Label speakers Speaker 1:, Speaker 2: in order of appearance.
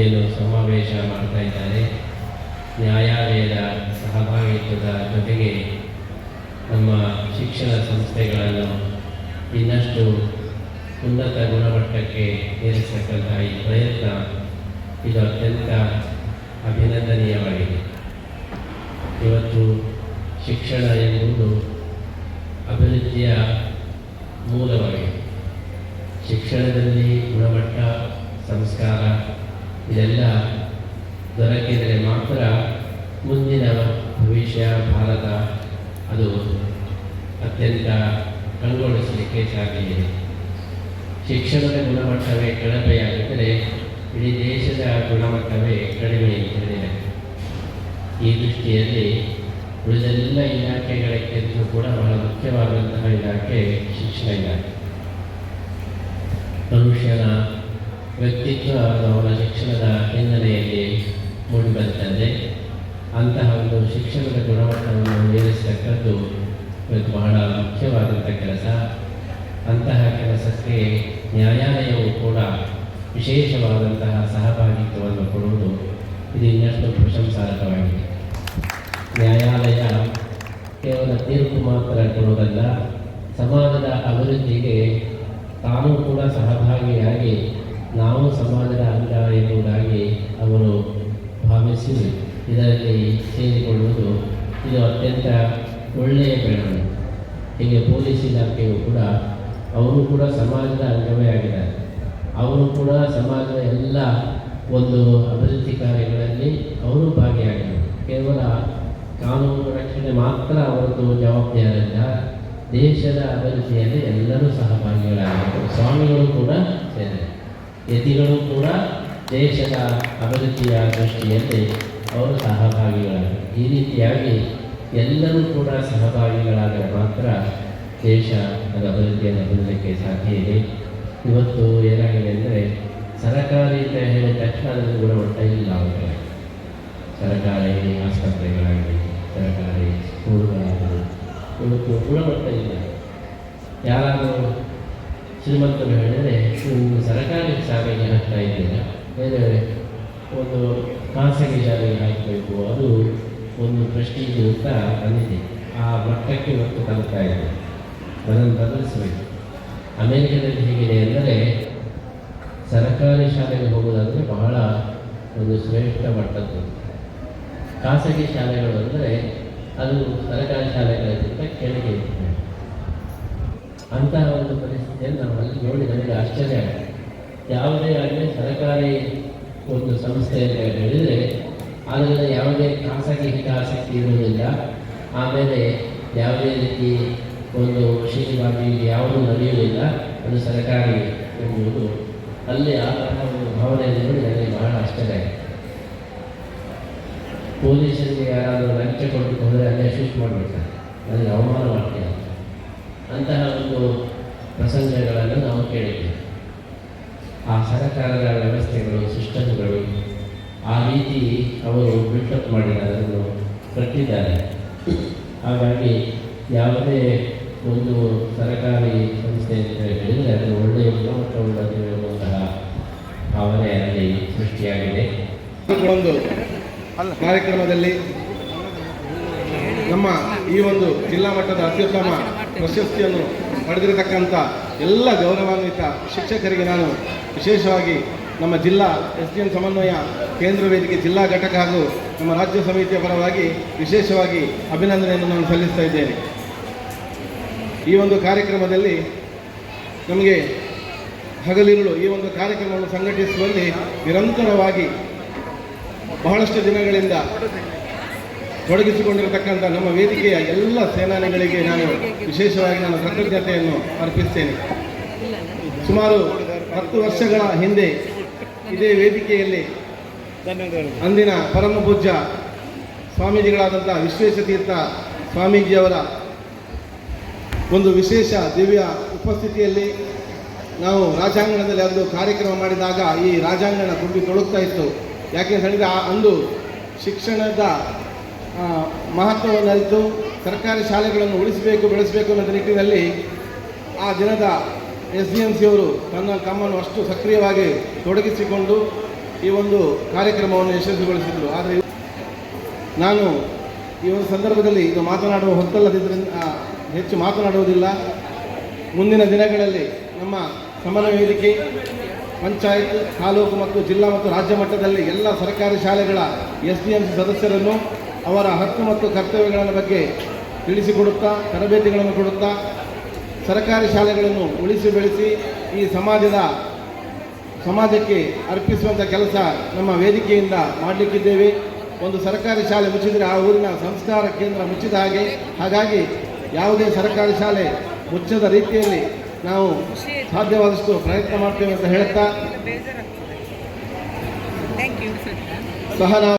Speaker 1: ಏನು ಸಮಾವೇಶ ಮಾಡ್ತಾ ಇದ್ದಾರೆ. ನ್ಯಾಯಾಲಯದ ಸಹಭಾಗಿತ್ವದ ಜೊತೆಗೆ ನಮ್ಮ ಶಿಕ್ಷಣ ಸಂಸ್ಥೆಗಳನ್ನು ಇನ್ನಷ್ಟು ಉನ್ನತ ಗುಣಮಟ್ಟಕ್ಕೆ ಏರಿಸತಕ್ಕಂಥ ಈ ಪ್ರಯತ್ನ ಇದು ಅತ್ಯಂತ ಅಭಿನಂದನೀಯವಾಗಿದೆ. ಇವತ್ತು ಶಿಕ್ಷಣ ಎಂಬುದು ಅಭಿವೃದ್ಧಿಯ ಮೂಲವಾಗಿದೆ. ಶಿಕ್ಷಣದಲ್ಲಿ ಗುಣಮಟ್ಟ, ಸಂಸ್ಕಾರ ಇದೆಲ್ಲ ದೊರಕಿದರೆ ಮಾತ್ರ ಮುಂದಿನ ಭವಿಷ್ಯ, ಭಾರತ ಅದು ಅತ್ಯಂತ ಕಂಗೊಳಿಸಲಿಕ್ಕೆ ಸಾಧ್ಯ ಇದೆ ಶಿಕ್ಷಣದ ಗುಣಮಟ್ಟವೇ ಕಳಪೆಯಾಗಿದ್ದರೆ ಇಡೀ ದೇಶದ ಗುಣಮಟ್ಟವೇ ಕಡಿಮೆ ಇರುತ್ತದೆ ಈ ದೃಷ್ಟಿಯಲ್ಲಿ ಉಳಿದೆಲ್ಲ ಇಲಾಖೆಗಳಿಗಿಂತಲೂ ಕೂಡ ಬಹಳ ಮುಖ್ಯವಾದಂತಹ ಇಲಾಖೆ ಶಿಕ್ಷಣ ಇಲಾಖೆ. ಮನುಷ್ಯನ ವ್ಯಕ್ತಿತ್ವ ಅವರ ಶಿಕ್ಷಣದ ಹಿನ್ನೆಲೆಯಲ್ಲಿ ಮೂಡಿಬರುತ್ತದೆ ಅಂತಹ ಒಂದು ಶಿಕ್ಷಣದ ಗುಣಮಟ್ಟವನ್ನು ಏರಿಸತಕ್ಕದ್ದು ಇವತ್ತು ಬಹಳ ಮುಖ್ಯವಾದಂಥ ಕೆಲಸ. ಅಂತಹ ಕೆಲಸಕ್ಕೆ ನ್ಯಾಯಾಲಯವು ಕೂಡ ವಿಶೇಷವಾದಂತಹ ಸಹಭಾಗಿತ್ವವನ್ನು ಕೊಡುವುದು ಇದು ಇನ್ನಷ್ಟು ಪ್ರಶಂಸಾರ್ಹವಾಗಿದೆ. ನ್ಯಾಯಾಲಯ ಕೇವಲ ತೀರ್ಪು ಮಾತ್ರ ಕೊಡುವುದಲ್ಲ, ಸಮಾಜದ ಅಭಿವೃದ್ಧಿಗೆ ತಾನೂ ಕೂಡ ಸಹಭಾಗಿಯಾಗಿ ನಾವು ಸಮಾಜದ ಅಂಗ ಎನ್ನುವುದಾಗಿ ಅವರು ಭಾವಿಸಿ ಇದರಲ್ಲಿ ಸೇರಿಕೊಳ್ಳುವುದು ಇದು ಅತ್ಯಂತ ಒಳ್ಳೆಯ ಬೆಳವಣಿಗೆ. ಹೀಗೆ ಪೊಲೀಸ್ ಇಲಾಖೆಯು ಕೂಡ ಅವರು ಕೂಡ ಸಮಾಜದ ಅಂಗವೇ ಆಗಿದ್ದಾರೆ. ಅವರು ಕೂಡ ಸಮಾಜದ ಎಲ್ಲ ಒಂದು ಅಭಿವೃದ್ಧಿ ಕಾರ್ಯಗಳಲ್ಲಿ ಅವರು ಭಾಗಿಯಾಗಿದ್ದಾರೆ. ಕೇವಲ ಕಾನೂನು ರಕ್ಷಣೆ ಮಾತ್ರ ಅವರದ್ದು ಜವಾಬ್ದಾರಿಯಲ್ಲ, ದೇಶದ ಅಭಿವೃದ್ಧಿಯಲ್ಲಿ ಎಲ್ಲರೂ ಸಹಭಾಗಿಗಳಾಗಿದ್ದರು. ಸ್ವಾಮಿಗಳು ಕೂಡ ಸೇರಿದೆ ಯತಿಗಳು ಕೂಡ ದೇಶದ ಅಭಿವೃದ್ಧಿಯ ದೃಷ್ಟಿಯಲ್ಲಿ ಅವರು ಸಹಭಾಗಿಗಳಾಗಿ ಈ ರೀತಿಯಾಗಿ ಎಲ್ಲರೂ ಕೂಡ ಸಹಭಾಗಿಗಳಾದರೆ ಮಾತ್ರ ದೇಶ ಅದರ ಅಭಿವೃದ್ಧಿಯನ್ನು ಹೊಂದಲಿಕ್ಕೆ ಸಾಧ್ಯ ಇದೆ. ಇವತ್ತು ಏನಾಗಿದೆ ಅಂದರೆ ಸರಕಾರಿ ಅಂತ ಹೇಳಿದ ತಕ್ಷಣ ಅದರ ಗುಣಮಟ್ಟ ಇಲ್ಲ ಅವರು ಸರ್ಕಾರಿ ಆಸ್ಪತ್ರೆಗಳಾಗಲಿ, ಸರ್ಕಾರಿ ಸ್ಕೂಲ್ಗಳಾಗಲಿ, ಇವತ್ತು ಗುಣಮಟ್ಟ ಇಲ್ಲ. ಯಾರಾದರೂ ಶ್ರೀಮಂತರು ಹೇಳಿದರೆ ನೀವು ಸರ್ಕಾರಿ ಶಾಲೆಗೆ ಹಾಕ್ತಾ ಇದ್ದೀರಾ? ಬೇರೆ ಒಂದು ಖಾಸಗಿ ಶಾಲೆಗೆ ಹಾಕಬೇಕು, ಅದು ಒಂದು ಪ್ರೆಸ್ಟೀಜ್ ಅಂತ ಬಂದಿದೆ. ಆ ಮಟ್ಟಕ್ಕೆ ಇವತ್ತು ತಲುಪ್ತಾ ಇದೆ. ಅದನ್ನು ಬದಲಿಸಬೇಕು. ಅಮೆರಿಕದಲ್ಲಿ ಹೇಗಿದೆ ಅಂದರೆ, ಸರ್ಕಾರಿ ಶಾಲೆಗೆ ಹೋಗೋದಾದರೆ ಬಹಳ ಒಂದು ಶ್ರೇಷ್ಠ ಮಟ್ಟದ್ದು. ಖಾಸಗಿ ಶಾಲೆಗಳು ಅಂದರೆ, ಅದು ಸರ್ಕಾರಿ ಶಾಲೆಗಳಿಗಿಂತ ಕೆಳಗೆ ಇರ್ತದೆ. ಅಂತಹ ಒಂದು ಪರಿಸ್ಥಿತಿಯನ್ನು ನಾವು ಅಲ್ಲಿ ನೋಡಿ ನನಗೆ ಆಶ್ಚರ್ಯ ಯಾವುದೇ ಆಗಲಿ ಸರ್ಕಾರಿ ಒಂದು ಸಂಸ್ಥೆ ಅಂತ ಹೇಳಿದರೆ, ಅದರಲ್ಲಿ ಯಾವುದೇ ಖಾಸಗಿ ಹಿತಾಸಕ್ತಿ ಇರುವುದಿಲ್ಲ. ಆಮೇಲೆ ಯಾವುದೇ ರೀತಿ ಒಂದು ವಿಶೇಷವಾಗಿ ಯಾವುದೂ ನಡೆಯುವುದಿಲ್ಲ. ಅದು ಸರ್ಕಾರಿ ಎಂಬುದು. ಅಲ್ಲಿ ಆ ತರಹ ಒಂದು ಭಾವನೆ ನೋಡಿ ನನಗೆ ಬಹಳ ಆಶ್ಚರ್ಯ ಪೊಲೀಸರಿಗೆ ಯಾರಾದರೂ ಲಂಚ ಕೊಟ್ಟು ಹೋದರೆ ಅಲ್ಲೇ ಶೂಟ್ ಮಾಡಿಬಿಡ್ತಾರೆ ನನಗೆ ಅವಮಾನವಾಗ್ತದೆ ಅಂತಹ ಒಂದು ಪ್ರಸಂಗಗಳನ್ನು ನಾವು ಕೇಳಿದ್ದೇವೆ. ಆ ಸರಕಾರದ ವ್ಯವಸ್ಥೆಗಳು, ಸಿಸ್ಟಮ್ಗಳು, ಆ ರೀತಿ ಅವರು ಬಿಲ್ಟಪ್ ಮಾಡಿ ಅದನ್ನು ಕಟ್ಟಿದ್ದಾರೆ ಹಾಗಾಗಿ ಯಾವುದೇ ಒಂದು ಸರಕಾರಿ ಸಂಸ್ಥೆ ಅಂತ ಹೇಳಿದರೆ ಅದು ಒಳ್ಳೆಯ ಗುಣಮಟ್ಟವುಳ್ಳದು ಎನ್ನುವಂತಹ ಭಾವನೆ ಅಲ್ಲಿ ಸೃಷ್ಟಿಯಾಗಿದೆ.
Speaker 2: ಒಂದು ಕಾರ್ಯಕ್ರಮದಲ್ಲಿ ನಮ್ಮ ಈ ಒಂದು ಜಿಲ್ಲಾ ಮಟ್ಟದ ಅತ್ಯುತ್ತಮ ಪ್ರಶಸ್ತಿಯನ್ನು ಪಡೆದಿರತಕ್ಕಂಥ ಎಲ್ಲ ಗೌರವಾನ್ವಿತ ಶಿಕ್ಷಕರಿಗೆ ನಾನು ವಿಶೇಷವಾಗಿ ನಮ್ಮ ಜಿಲ್ಲಾ ಎಸ್ ಡಿ ಎನ್ ಸಮನ್ವಯ ಕೇಂದ್ರ ವೇದಿಕೆ ಜಿಲ್ಲಾ ಘಟಕ ಹಾಗೂ ನಮ್ಮ ರಾಜ್ಯ ಸಮಿತಿಯ ಪರವಾಗಿ ವಿಶೇಷವಾಗಿ ಅಭಿನಂದನೆಯನ್ನು ನಾನು ಸಲ್ಲಿಸ್ತಾ ಇದ್ದೇನೆ. ಈ ಒಂದು ಕಾರ್ಯಕ್ರಮದಲ್ಲಿ ನಮಗೆ ಹಗಲಿರುಳು ಈ ಒಂದು ಕಾರ್ಯಕ್ರಮವನ್ನು ಸಂಘಟಿಸುವಲ್ಲಿ ನಿರಂತರವಾಗಿ ಬಹಳಷ್ಟು ದಿನಗಳಿಂದ ತೊಡಗಿಸಿಕೊಂಡಿರತಕ್ಕಂಥ ನಮ್ಮ ವೇದಿಕೆಯ ಎಲ್ಲ ಸೇನಾನಿಗಳಿಗೆ ನಾನು ವಿಶೇಷವಾಗಿ ನಾನು ಕೃತಜ್ಞತೆಯನ್ನು ಅರ್ಪಿಸ್ತೇನೆ. ಸುಮಾರು ಹತ್ತು ವರ್ಷಗಳ ಹಿಂದೆ ಇದೇ ವೇದಿಕೆಯಲ್ಲಿ ಅಂದಿನ ಪರಮ ಪೂಜ್ಯ ಸ್ವಾಮೀಜಿಗಳಾದಂಥ ವಿಶ್ವೇಶತೀರ್ಥ ಸ್ವಾಮೀಜಿಯವರ ಒಂದು ವಿಶೇಷ ದಿವ್ಯ ಉಪಸ್ಥಿತಿಯಲ್ಲಿ ನಾವು ರಾಜಾಂಗಣದಲ್ಲಿ ಅಂದು ಕಾರ್ಯಕ್ರಮ ಮಾಡಿದಾಗ ಈ ರಾಜಾಂಗಣ ತುಂಬಿ ತೊಳಗ್ತಾ ಇತ್ತು. ಯಾಕೆಂತ ಹೇಳಿದರೆ ಆ ಅಂದು ಶಿಕ್ಷಣದ ಮಹತ್ವವನ್ನು ಅರಿತು ಸರ್ಕಾರಿ ಶಾಲೆಗಳನ್ನು ಉಳಿಸಬೇಕು, ಬೆಳೆಸಬೇಕು ಅನ್ನೋ ನಿಟ್ಟಿನಲ್ಲಿ ಆ ದಿನದ ಎಸ್ ಡಿ ಎಂ ಸಿಯವರು ತನ್ನ ತಮ್ಮನ್ನು ಅಷ್ಟು ಸಕ್ರಿಯವಾಗಿ ತೊಡಗಿಸಿಕೊಂಡು ಈ ಒಂದು ಕಾರ್ಯಕ್ರಮವನ್ನು ಯಶಸ್ವಿಗೊಳಿಸಿದರು. ಆದರೆ ನಾನು ಈ ಒಂದು ಸಂದರ್ಭದಲ್ಲಿ ಇದು ಮಾತನಾಡುವ ಹೊತ್ತಲ್ಲದಿದ್ದರಿಂದ ಹೆಚ್ಚು ಮಾತನಾಡುವುದಿಲ್ಲ. ಮುಂದಿನ ದಿನಗಳಲ್ಲಿ ನಮ್ಮ ಸಮನ್ವಯ ವೇದಿಕೆ, ಪಂಚಾಯತ್, ತಾಲೂಕು ಮತ್ತು ಜಿಲ್ಲಾ ಮತ್ತು ರಾಜ್ಯ ಮಟ್ಟದಲ್ಲಿ ಎಲ್ಲ ಸರ್ಕಾರಿ ಶಾಲೆಗಳ ಎಸ್ ಡಿ ಎಂ ಸಿ ಸದಸ್ಯರನ್ನು ಅವರ ಹಕ್ಕು ಮತ್ತು ಕರ್ತವ್ಯಗಳ ಬಗ್ಗೆ ತಿಳಿಸಿಕೊಡುತ್ತಾ ತರಬೇತಿಗಳನ್ನು ಕೊಡುತ್ತಾ ಸರ್ಕಾರಿ ಶಾಲೆಗಳನ್ನು ಉಳಿಸಿ ಬೆಳೆಸಿ ಈ ಸಮಾಜದ ಸಮಾಜಕ್ಕೆ ಅರ್ಪಿಸುವಂಥ ಕೆಲಸ ನಮ್ಮ ವೇದಿಕೆಯಿಂದ ಮಾಡಲಿಕ್ಕಿದ್ದೇವೆ. ಒಂದು ಸರ್ಕಾರಿ ಶಾಲೆ ಮುಚ್ಚಿದರೆ ಆ ಊರಿನ ಸಂಸ್ಕಾರ ಕೇಂದ್ರ ಮುಚ್ಚಿದ ಹಾಗೆ ಹಾಗಾಗಿ ಯಾವುದೇ ಸರ್ಕಾರಿ ಶಾಲೆ ಮುಚ್ಚದ ರೀತಿಯಲ್ಲಿ ನಾವು ಸಾಧ್ಯವಾದಷ್ಟು ಪ್ರಯತ್ನ ಮಾಡ್ತೇವೆ ಅಂತ ಹೇಳ್ತಾ. ಸಹ ನಾವು